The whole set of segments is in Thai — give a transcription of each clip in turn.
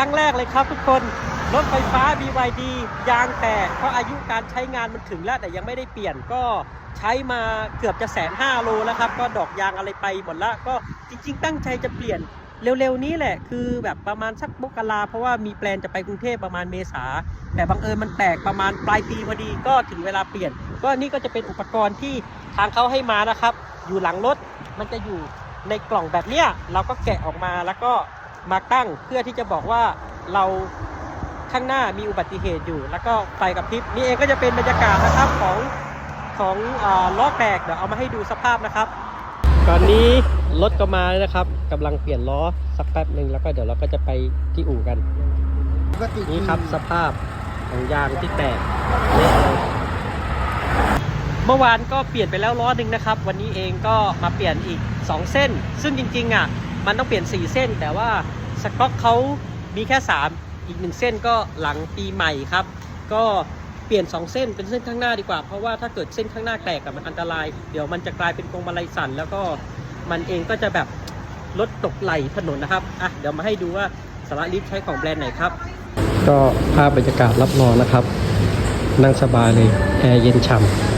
ครั้งแรกเลยครับทุกคน รถไฟฟ้า BYD ยางแตกเพราะอายุการใช้งานมันถึงแล้ว แต่ยังไม่ได้เปลี่ยนก็ใช้มาเกือบจะแสนห้าโลแล้วครับ ก็ดอกยางอะไรไปหมดละก็จริง ๆ ตั้งใจจะเปลี่ยนเร็วๆนี้แหละคือแบบประมาณสักมกราเพราะว่ามีแปลนจะไปกรุงเทพประมาณเมษา แต่บังเอิญมันแตกประมาณปลายปีพอดีก็ถึงเวลาเปลี่ยน ก็นี่ก็จะเป็นอุปกรณ์ที่ทางเขาให้มานะครับ อยู่หลังรถมันจะอยู่ในกล่องแบบเนี้ยเราก็แกะออกมาแล้วก็ มาตั้งเพื่อที่จะบอกว่าเราข้างหน้ามีอุบัติเหตุอยู่ แล้วก็ไฟกับพริบนี่เองก็จะเป็นบรรยากาศนะครับของของอล้อแตกเดี๋ยวเอามาให้ดูสภาพนะครับ ตอนนี้รถก็มาแล้วนะครับกำลังเปลี่ยนล้อสักแป๊บหนึ่งแล้วก็เดี๋ยวเราก็จะไปที่อู่กันนี่ครับสภาพของยางที่แตกเละเลยเมื่อวานก็เปลี่ยนไปแล้วล้อหนึ่งนะครับ วันนี้เองก็มาเปลี่ยนอีก 2 เส้น ซึ่งจริงๆอะ มันต้องเปลี่ยน 4 เส้น แต่ว่าสต็อกเขามีแค่ 3 อีก 1 เส้นก็หลังปีใหม่ครับ ก็เปลี่ยน 2 เส้นเป็นเส้นข้างหน้าดีกว่า เพราะว่าถ้าเกิดเส้นข้างหน้าแตกมันอันตราย เดี๋ยวมันจะกลายเป็นพวงมาลัยสั่นแล้วก็มันเองก็จะแบบรถตกไหลถนนนะครับ อะ เดี๋ยวมาให้ดูว่าสาระลิฟใช้ของแบรนด์ไหนครับ ก็ภาพบรรยากาศรับนอนนะครับ นั่งสบายเลย แอร์เย็นฉ่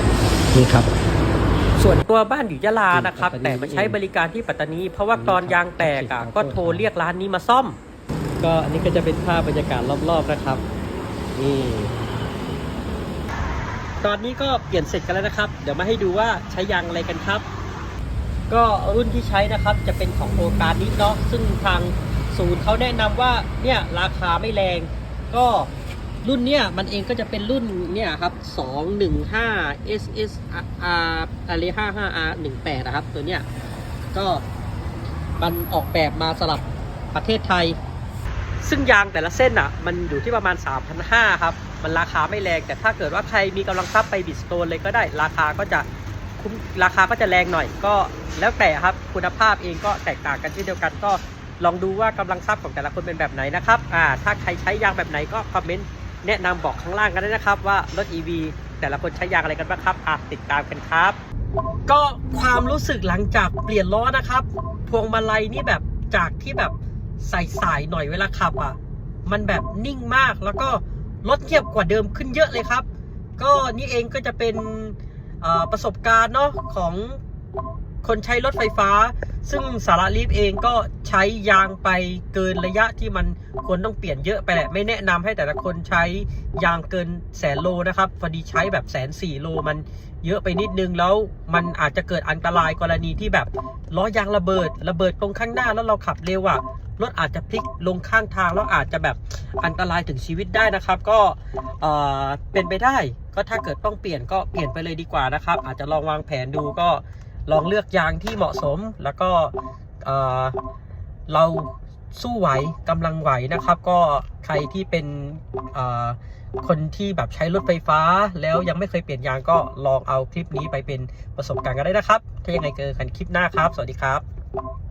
ำนี่ครับ ส่วนตัวบ้านอยู่ยะลานะครับ แต่มาใช้บริการที่ปัตตานี เพราะว่าตอนยางแตกอะก็โทรเรียกร้านนี้มาซ่อม ก็อันนี้ก็จะเป็นภาพบรรยากาศรอบๆนะครับนี่ตอนนี้ก็เปลี่ยนเสร็จกันแล้วนะครับ เดี๋ยวมาให้ดูว่าใช้ยางอะไรกันครับ ก็รุ่นที่ใช้นะครับจะเป็นของโอการนิดเนาะซึ่งทางศูนย์เขาแนะนำว่าเนี่ยราคาไม่แรงก็ รุ่นเนี้ยมันเองก็จะเป็นรุ่นเนี่ยครับ 215 SSR อะไร 55R 18นะครับ ตัวเนี้ยก็มันออกแบบมาสำหรับประเทศไทย ซึ่งยางแต่ละเส้นอะ มันอยู่ที่ประมาณ 3,500 ครับ มันราคาไม่แรง แต่ถ้าเกิดว่าใครมีกำลังทรัพย์ไปบิดสโตนเลยก็ได้ ราคาก็จะคุ้มราคาก็จะแรงหน่อย ก็แล้วแต่ครับคุณภาพเองก็แตกต่างกันเช่นเดียวกันก็ลองดูว่ากำลังทรัพย์ของแต่ละคนเป็นแบบไหนนะครับ อ่า ถ้าใครใช้ยางแบบไหนก็คอมเมนต์ แนะนำบอกข้างล่างกันได้นะครับว่ารถ EV แต่ละคนใช้ยางอะไรกันบ้างครับอะติดตามกันครับ ก็ความรู้สึกหลังจากเปลี่ยนล้อนะครับ พวงมาลัยนี่แบบจากที่แบบใส่สายๆหน่อยเวลาขับอะ มันแบบนิ่งมากแล้วก็รถเงียบกว่าเดิมขึ้นเยอะเลยครับ ก็นี่เองก็จะเป็นประสบการณ์เนาะของคนใช้รถไฟฟ้า ซึ่งสาระลีฟเองก็ ใช้ยางไปเกินระยะที่มันควรต้องเปลี่ยนเยอะไปแหละ ไม่แนะนำให้แต่ละคนใช้ยางเกินแสนโลนะครับพอดีใช้แบบแสนสี่โลมันเยอะไปนิดนึงแล้วมันอาจจะเกิดอันตรายกรณีที่แบบล้อยางระเบิด ระเบิดตรงข้างหน้าแล้วเราขับเร็วอะ่ะรถอาจจะพลิกลงข้างทางแล้วอาจจะแบบอันตรายถึงชีวิตได้นะครับ ก็เออเป็นไปได้ก็ถ้าเกิดต้องเปลี่ยนก็เปลี่ยนไปเลยดีกว่านะครับ อาจจะลองวางแผนดูก็ลองเลือกยางที่เหมาะสมแล้วก็ เราสู้ไหวกำลังไหวนะครับ ก็ใครที่เป็นคนที่แบบใช้รถไฟฟ้า แล้วยังไม่เคยเปลี่ยนยางก็ลองเอาคลิปนี้ไปเป็นประสบการณ์กันได้นะครับ ถ้ายังไงเจอกันคลิปหน้าครับ สวัสดีครับ